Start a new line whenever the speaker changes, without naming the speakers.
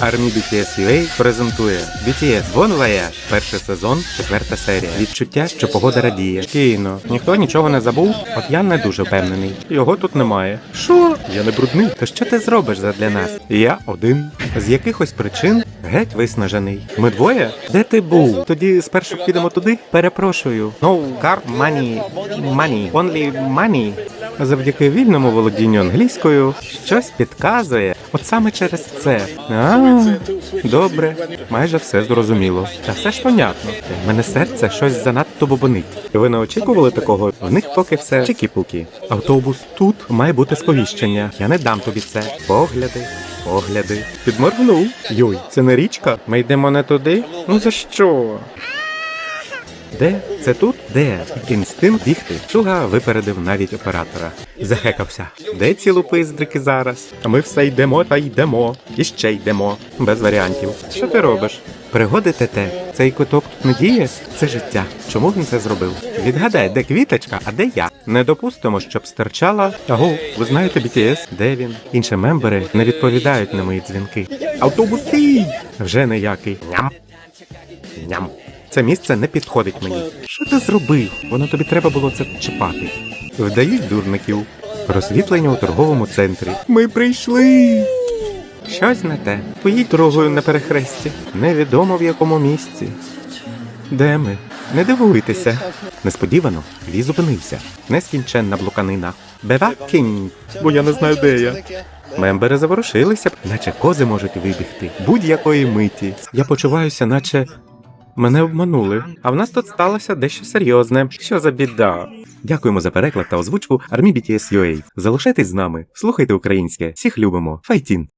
Армі BTS UA презентує BTS Bon Voyage. Перший сезон, четверта серія. Відчуття, що погода радіє. Кіно. Ніхто нічого не забув, от я не дуже впевнений. Його тут немає. Що? Я не брудний. То що ти зробиш задля нас? Я один. З якихось причин геть виснажений. Ми двоє? Де ти був? Тоді спершу підемо туди? Перепрошую. No car money. Money. Only money. Завдяки вільному володінню англійською щось підказує. От саме через це. А, добре, майже все зрозуміло. Та все ж понятно. Мене серце щось занадто бобонить. Ви не очікували такого? В них поки все чики-пуки. Автобус тут має бути сповіщення. Я не дам тобі це. Погляди. Погляди. Підморгнув. Йой, це не річка? Ми йдемо не туди? Ну за що? Де? Це тут? Де? Інстинкт бігти. Шуга випередив навіть оператора. Захекався. Де ці лупиздрики зараз? А ми все йдемо та йдемо. І ще йдемо. Без варіантів. Що ти робиш? Пригоди ТТ. Цей куток тут не діє? Це життя. Чому він це зробив? Відгадай, де квіточка, а де я? Не допустимо, щоб стерчала. Аго, ви знаєте BTS? Де він? Інші мембери не відповідають на мої дзвінки. Автобус стій! Вже ніякий. Ням. Ням. Це місце не підходить мені. Що ти зробив? Воно тобі треба було це чіпати. Вдають дурників. Розсвітлення у торговому центрі. Ми прийшли. Щось не те. Поїдь дорогою на перехресті. Невідомо в якому місці. Де ми? Не дивуйтеся. Несподівано Лі зупинився. Нескінченна блуканина. Бевакінь, бо я не знаю, де я. Мембери заворушилися, наче кози можуть вибігти будь-якої миті. Я почуваюся, наче мене обманули. А в нас тут сталося дещо серйозне. Що за біда? Дякуємо за переклад та озвучку Армі BTS UA. Залишайтесь з нами, слухайте українське, всіх любимо. Файтін!